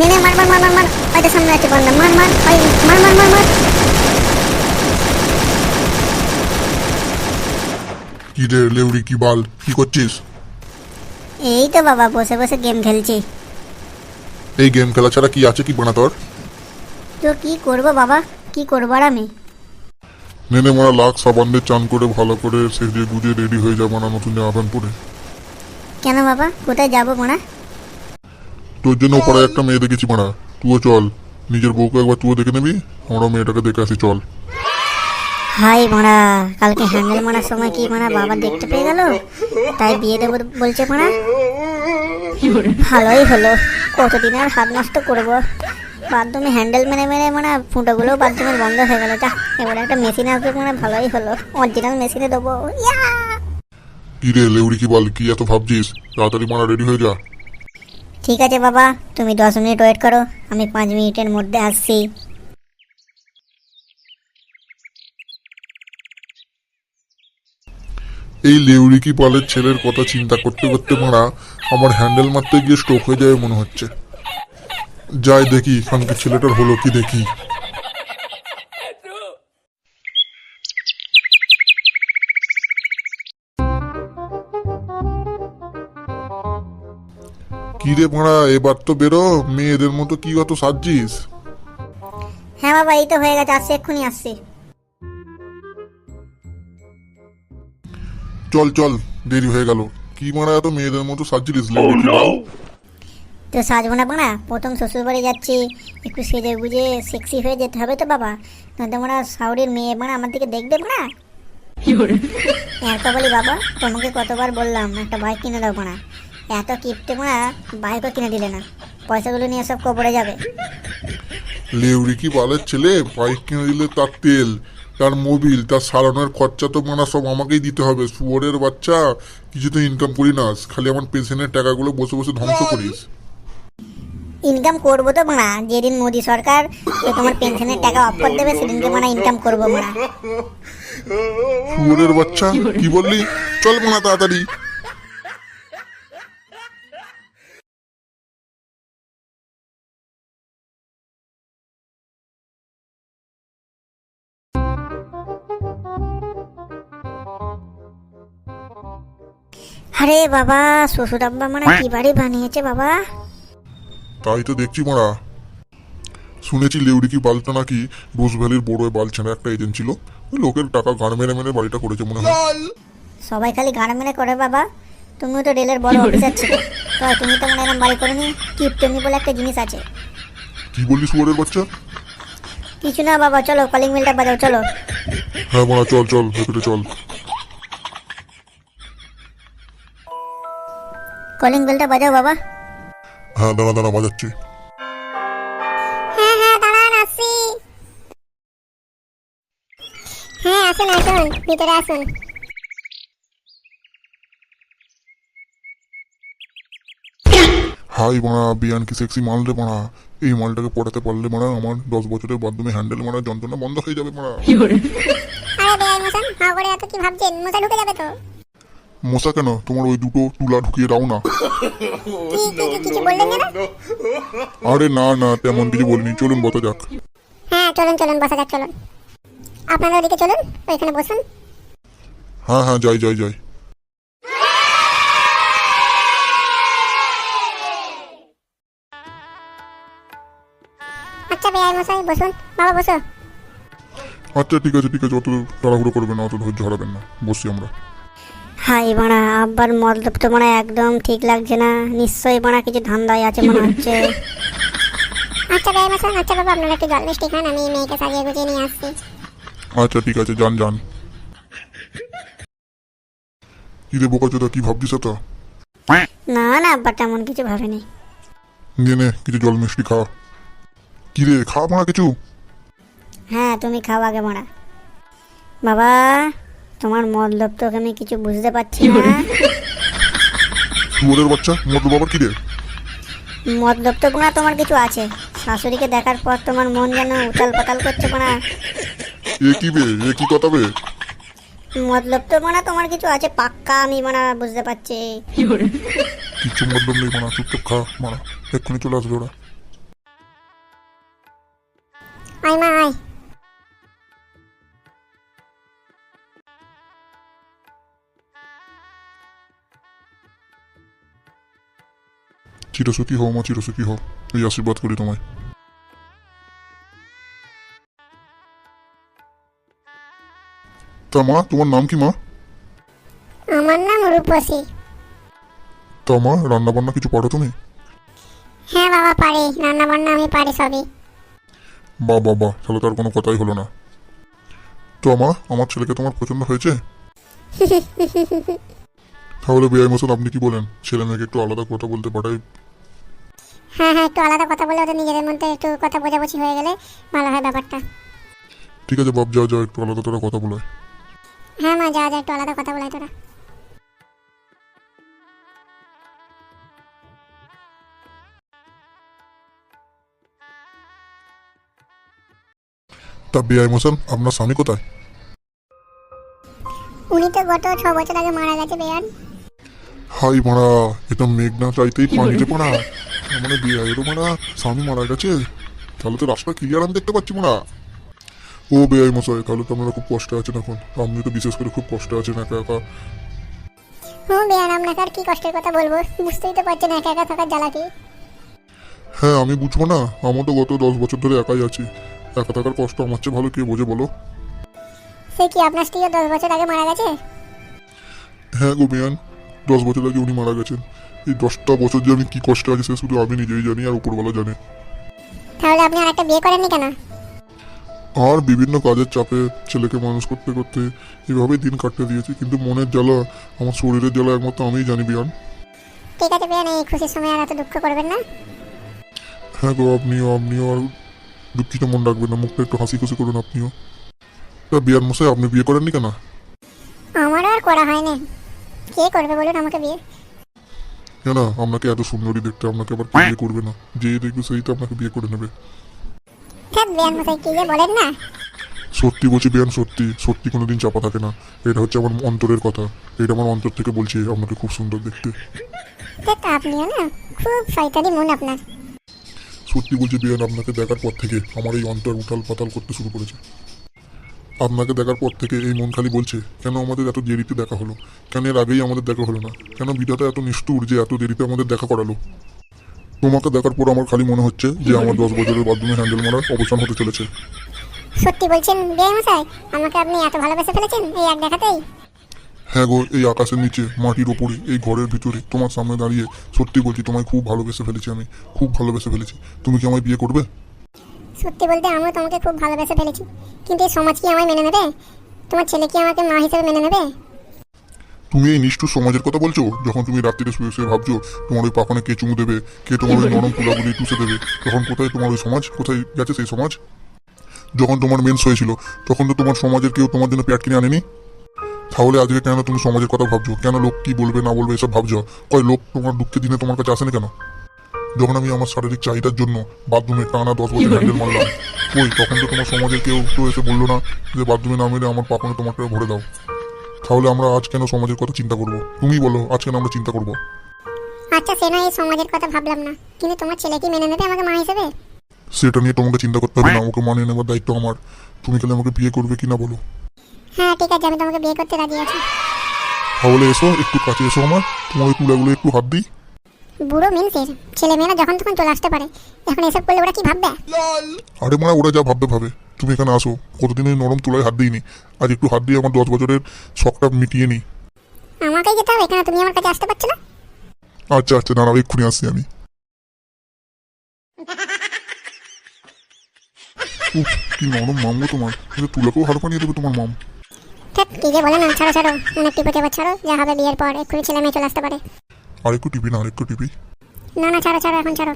নে নে মার মার মার মার মার। ওই তো সামনে আছে বান্দা মার মার ওই মার মার মার মার। কি রে লেউড়ি কি বাল? কি করছিস? এই তো বাবা বসে বসে গেম খেলছি। এই গেম খেলা ছাড়া কি আছে কি বানা তোর? তো কি করব বাবা? কি করব আর আমি? নেনে মারা লাখ সাবান দিয়ে চান করে ভালো করে সেজে গুজে রেডি হয়ে যাব না নতুন জামা প্যান্ট পরে। কেন বাবা? কোথায় যাব মোনা তোর জন্য ওপাড়ায় একটা মেয়ে দেখেছি মারা। তুইও চল। নিজের বউকে একবার তুইও দেখে নিবি আমরা মেয়েটাকে দেখে আসি চল। হাই মারা কালকে হ্যান্ডেল মারার সময় কি মারা বাবা দেখতে পেয়ে গেল? তাই বিয়ে দেবো বলছে মারা। ভালোই হলো কতদিন আর হাত নষ্ট করব? বাথরুমে হ্যান্ডেল মেরে মেরে মানে ফুটোগুলো বাথরুমের বন্ধ হয়ে গেল। যা এবার একটা মেশিন আসবে মানে ভালোই হলো। অরিজিনাল মেশিনে দেবো। ইয়া! কি রে লেউড়ি কি বল কি এত ভাবছিস? তাড়াতাড়ি মারা রেডি হয়ে যা। ঠিক আছে, বাবা। তুমি দশ মিনিট ওয়েট করো। আমি পাঁচ মিনিটের মধ্যে আসছি। এই লেউরিকি পালের ছেলের কথা চিন্তা করতে করতে মারা আমার হ্যান্ডেল মারতে গিয়ে স্ট্রোক হয়ে যাবে মনে হচ্ছে। যাই দেখি এখানকার ছেলেটার হলো কি দেখি। কি রে মারা এবার তো বেরো। মেয়েদের মতো কি অত সাজছিস? হ্যাঁ বাবা এই তো হয়ে গেছে আসছে এক্ষুনি আসছে। চল চল দেরি হয়ে গেল। কি মারা এত মেয়েদের মতো সাজছিলিস বল? তো সাজবো না বানা প্রথম শ্বশুর বাড়ি যাচ্ছি একটু সেজে গুজে সেক্সি হয়ে যেতে হবে তো বাবা। নয়তো মানে সাউরির মেয়ে মানে আমার দিকে দেখবে না এত বলি বাবা তোমাকে কতবার বললাম একটা বাইক কিনে দাও না এত কিপটে মারা বাইকও কিনে দিলে না। পয়সাগুলো নিয়ে সব কবরে যাবে। লেউড়ি কি বালের ছেলে? বাইক কিনে দিলে তার তেল তার মোবিল তার সারানোর খরচা তো মানা সব আমাকেই দিতে হবে। শুয়োরের বাচ্চা কিছু তো ইনকাম করি না। খালি আমার পেনশনের টাকাগুলো বসে বসে ধ্বংস করিস। ইনকাম করব তো মানা যেদিন মোদি সরকার তোমার পেনশনের টাকা অফ করে দেবে সেদিনকে মানা ইনকাম করব মানা শুয়োরের বাচ্চা? কি বললি? চল মানা তাড়াতাড়ি। আরে বাবা শ্বশুর আব্বা মানে কি বাড়ি বানিয়েছে বাবা। তাই তো দেখছি মারা। শুনেছি লেউড়ি কি বালটা নাকি রোজ ভ্যালির বড় বালছেনা একটা এজেন্ট ছিল। ওই লোকের টাকা গান মেরে মেরে বাড়িটা করেছে মনে হয়। সবাই খালি গাড় মেরে করে বাবা। তুমিও তো রেলের বড় অফিসার ছিল। তো তুমি তো মনে এরকম বাড়ি করে নি কিপটেমি বলে একটা জিনিস আছে। কি বললি শুয়োরের বাচ্চা? কিছু না বাবা চলো কলিং বেলটা বাজাও চলো। হ্যাঁ মারা চল চল ভেতরে চল। কলিং বেলটা বাজাও বাবা। হ্যাঁ দাঁড়া দাঁড়া বাজাচ্ছি। হ্যাঁ হ্যাঁ দাঁড়ান আসছি হ্যাঁ আসুন আসুন ভিতরে আসুন। হাই মারা বিয়ান কি সেক্সি মাল রে মারা। এই মালটাকে পড়াতে পারলে মারা আমার দশ বছরের মাধ্যমে হ্যান্ডেল মারা যন্ত্রণা বন্ধ হয়ে যাবে মারা। আরে বেআই মশান হাঁ করে এত কি ভাবছেন? মশা ঢুকে যাবে তো। মশা কেন? তোমার ওই দুটো তুলা ঢুকিয়ে দাও না। আরে না না তেমন কিছু বলিনি। চলুন বসা যাক। হ্যাঁ চলুন চলুন বসা যাক চলুন। আপনারা ওদিকে চলুন ওইখানে বসুন। হ্যাঁ হ্যাঁ যাই যাই যাই। আচ্ছা বেআই মশাই বসুন। বাবা বসো। আচ্ছা ঠিক আছে ঠিক আছে অত তাড়াহুড়ো করবেন না অত ধৈর্য হারাবেন না। বসি আমরা। হাই বাড়া আব্বার মতলব তো মানে একদম ঠিক লাগছে না। নিশ্চয়ই বাড়া কিছু ধান্দায় আছে মনে হচ্ছে। আচ্ছা বেআই মশাই আচ্ছা বাবা আপনারা একটু জল মিষ্টি খান আমি মেয়েকে সাজিয়ে গুছিয়ে নিয়ে আসছি। আচ্ছা ঠিক আছে যান যান। কি রে বোকা চোদা কি ভাবছিস তো না না আব্বা তেমন কিছু ভাবেনি। নিয়ে নে কিছু জল মিষ্টি খা। কি রে খা মারা কিছু? হ্যাঁ তুমি খাও আগে মারা। বাবা তোমার মতলব তোকে আমি কিছু বুঝতে পারছি না। শুয়োরের বাচ্চা মতলব আবার কি রে? মতলব তো গুণা তোমার কিছু আছে। শাশুড়িকে দেখার পর তোমার মন যেন উতাল পাতাল করছে কোনা। এ কি বে এ কি কথা বে? মতলব তো কোনা তোমার কিছু আছে পাক্কা আমি মানে বুঝতে পারছি। কিছু মতলব নেই মানে চুপচাপ খা মানে এক্ষুনি চলে আসবে ওরা। আয় মা আয়। চিরসুখী হও মা চিরসুখী হও। এই আশীর্বাদ করি তোমায়। তা মা তোমার নাম কি মা? আমার নাম রূপসী। তা মা রান্না বান্না কিছু পারো তুমি? হ্যাঁ বাবা পারি। রান্না বান্না আমি পারি সবই। বা বাবা তাহলে তার কোনো কথাই হলো না। তো মা আমার ছেলেকে তোমার পছন্দ হয়েছে? তাহলে বেআই মশান আপনি কি বলেন? ছেলে মেয়েকে একটু আলাদা কথা বলতে পাঠাই হ্যাঁ হ্যাঁ একটু আলাদা কথা বলে ওদের নিজেদের মধ্যে একটু কথা বোঝাবুঝি হয়ে গেলে ভালো হয় ব্যাপারটা। ঠিক আছে বাপ যাও যাও একটু আলাদা তোরা কথা বলায় হ্যাঁ মা যা যা একটু আলাদা কথা বলাই তোরা। তা বেআই মশান আপনার স্বামী কোথায়? উনি তো গত ছ বছর আগে মারা গেছে বেয়ান হাই মারা মেঘ না চাইতেই পানিতে পড়া। মানে বেআইয়েরও মারা স্বামী মারা গেছে। তাহলে তো রাস্তা ক্লিয়ার আমি দেখতে পাচ্ছি মারা। ও বেআই মশাই তাহলে তো আপনারা খুব কষ্টে আছেন এখন? আপনি তো বিশেষ করে খুব কষ্টে আছেন একা একা। ও বেয়ান আপনাকে আর কি কষ্টের কথা বলব? বুঝতেই তো পারছেন একা একা থাকার জ্বালা কি? হ্যাঁ আমি বুঝব না। আমার তো গত দশ বছর ধরে একাই আছি। একা থাকার কষ্ট আমার চেয়ে ভালো কে বোঝে বলো? সে কি আপনার স্ত্রীও দশ বছর আগে মারা গেছে? হ্যাঁ গো বেয়ান দশ বছর আগে উনি মারা গেছেন। এই দশটা বছর যে আমি কি কষ্টে আছি সে শুধু আমি নিজেই জানি আর উপরবেলা জানে। তাহলে আপনি আর একটা বিয়ে করেননি কেন? আর বিভিন্ন কাজের চাপে ছেলেকে মানুষ করতে করতে এভাবেই দিন কাটতে দিয়েছি কিন্তু মনের জ্বালা আমার শরীরের জ্বালা একমাত্র আমিই জানি বিয়ান। ঠিক আছে বেয়ান এই খুশির সময় আর এত দুঃখ করবেন না। হ্যাঁ গো আপনিও আপনিও আর দুঃখিত মন রাখবেন না মুখটা একটু হাসি খুশি করুন আপনিও। তা বিয়ান মশাই আপনি বিয়ে করেননি কেন? আমারও আর করা হয়নি। কে করবে বলুন আমাকে বিয়ে? কেন আপনাকে এত সুন্দরী দেখতে আপনাকে আবার বিয়ে করবে না। যে দেখবে সেই তো আপনাকে বিয়ে করে নেবে। হ্যাঁ বলেন না। সত্যি বলছি বিয়ান সত্যি সত্যি কোনোদিন চাপা থাকে না। এটা হচ্ছে আমার অন্তরের কথা। এটা আমার অন্তর থেকে বলছি আপনাকে খুব সুন্দর দেখতে। আপনিও না খুব শয়তানি মন আপনার। সত্যি বলছি বিয়ান আপনাকে দেখার পর থেকে আমার এই অন্তর উঠাল পাতাল করতে শুরু করেছে। আপনাকে দেখার পর থেকে এই মন খালি বলছে কেন আমাদের এত দেরিতে দেখা হলো? কেন এর আগেই আমাদের দেখা হলো না? কেন বিধাতা এত নিষ্ঠুর যে এত দেরিতে আমাদের দেখা করালো? তোমাকে দেখার পর আমার খালি মনে হচ্ছে যে আমার দশ বছরের বাথরুমে হ্যান্ডেল মারার অবসান হতে চলেছে। সত্যি বলছেন মশাই? আমাকে আপনি এত ভালোবেসে ফেলেছেন এই এক দেখাতেই? হ্যাঁ গো এই আকাশের নিচে মাটির ওপরে এই ঘরের ভিতরে তোমার সামনে দাঁড়িয়ে সত্যি বলছি তোমায় খুব ভালোবেসে ফেলেছি আমি খুব ভালোবেসে ফেলেছি। তুমি কি আমায় বিয়ে করবে? সত্যি বলতে আমিও তোমাকে খুব ভালোবেসে ফেলেছি। কিন্তু এই সমাজ কি আমায় মেনে নেবে? তোমার ছেলে কি আমাকে মা হিসেবে মেনে নেবে? তুমি এই নিষ্ঠুর সমাজের কথা বলছো? যখন তুমি রাত্রিতে শুয়ে শুয়ে ভাবছ, তোমার ওই পাখনে কে চুমু দেবে? কে তোমার ওই নরম তুলাগুলি টুসে দেবে? তখন কোথায় তোমার ওই সমাজ? কোথায় গেছে সেই সমাজ? যখন তোমার মেন্স হয়েছিল, তখন তো তোমার সমাজের কেউ তোমার জন্য প্যাট কিনে আনেনি? তাহলে আজকে কেন তুমি সমাজের কথা ভাবছ? কেন লোক কি বলবে, না বলবে, এসব ভাবছ? কয় লোক তোমার দুঃখের দিনে তোমার কাছে আসেনি কেন? যখন আমি আমার শারীরিক চাহিদার জন্য বাথরুমে টানা দশ বছর হ্যান্ডেল মারলাম ওই তখন তো তোমার সমাজের কেউ তো এসে বলল না যে বাথরুমে না মেরে আমার পাপনে তোমাকে ভরে দাও। তাহলে আমরা আজ কেন সমাজের কথা চিন্তা করব? তুমি বলো আজ কেন আমরা চিন্তা করব? আচ্ছা সে না এই সমাজের কথা ভাবলাম না। কিন্তু তোমার ছেলে কি মেনে নেবে আমাকে মা হিসেবে? সেটা নিয়ে তোমাকে চিন্তা করতে হবে না আমাকে মানিয়ে নেওয়ার দায়িত্ব আমার। তুমি তাহলে আমাকে বিয়ে করবে কি না বলো। হ্যাঁ ঠিক আছে আমি তোমাকে বিয়ে করতে রাজি আছি। তাহলে এসো একটু কাছে এসো আমার। তোমার ওই তুলাগুলো একটু হাত দিই। বুড়ো মিনসের ছেলে মেয়েরা যখন তখন চলে আসতে পারে এখন এসব করলে ওরা কি ভাববে? আরে মানে ওরা যা ভাববে ভাবে। তুমি এখানে আসো কতদিন ওই নরম তুলায় হাত দিইনি। আজ একটু হাত দিয়ে আমার দশ বছরের শখটা মিটিয়ে নি। আমাকেই যেতে হবে কেন তুমি আমার কাছে আসতে পারছ না? আচ্ছা আচ্ছা দাঁড়াও এক্ষুনি আসছি আমি। উফ, কি নরম মামলো তোমার। কিন্তু তুলাকেও হাড় পানিয়ে দেবে তোমার মাম। ঠিক কি যে বলে না ছাড়ো ছাড়ো অনেক টিপে চেপে ছাড়ো যা হবে বিয়ের পর এক্ষুনি ছেলে মেয়ে চলে আসতে পারে। আর একটু টিপি না আরেকটু টিপি। না না ছাড়ো ছাড়ো এখন ছাড়ো।